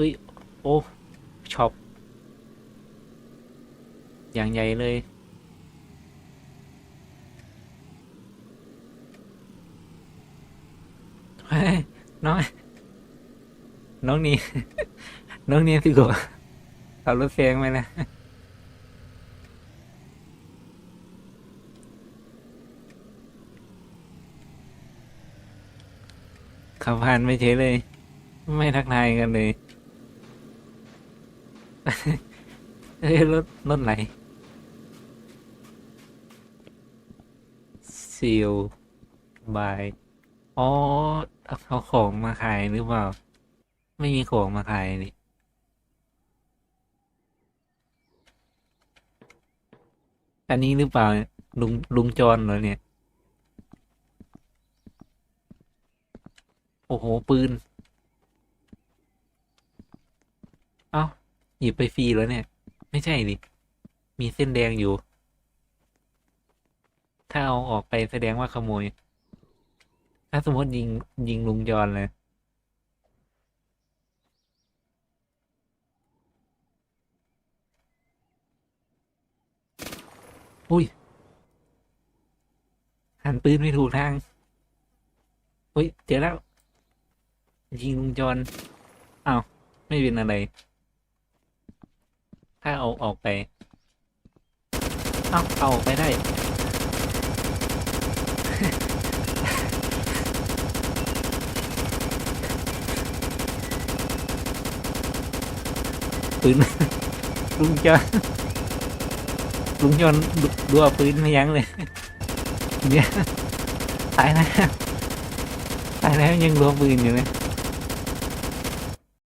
เฮ้ย โอ้ช็อป อย่างใหญ่เลยเฮ้ยน้อง น้องนี่ น้องนี่สิกว่าขับรถแซงไปนะขับผ่านไปเฉยเลย ไม่ทักทายกันเลย เฮ้ยรถรถไหลซีลบายอ๋อเอาของมาขายหรือเปล่า ไม่มีของมาขายนี่อันนี้หรือเปล่าลุงลุงจรเหรอเนี่ย โอ้โห ปืน เอ้า หยิบไปฟรีแล้วเนี่ย ไม่ใช่ดิมีเส้นแดงอยู่ ถ้าเอาออกไปแสดงว่าขโมย ถ้าสมมติยิงยิงลุงจรเลยอุ้ย หันปืนไม่ถูกทาง อุ้ย เจอแล้ว ยิงลุงจรอ้าว ไม่เป็นอะไร ถ้าเอาออกไป เอาเอาออกไปได้ ปืน ลุงจอนลุงจอนดูดูเอาปืนไม่ยั้งเลย เนี่ย ตายแล้ว ตายแล้วยังรัวปืนอยู่เลย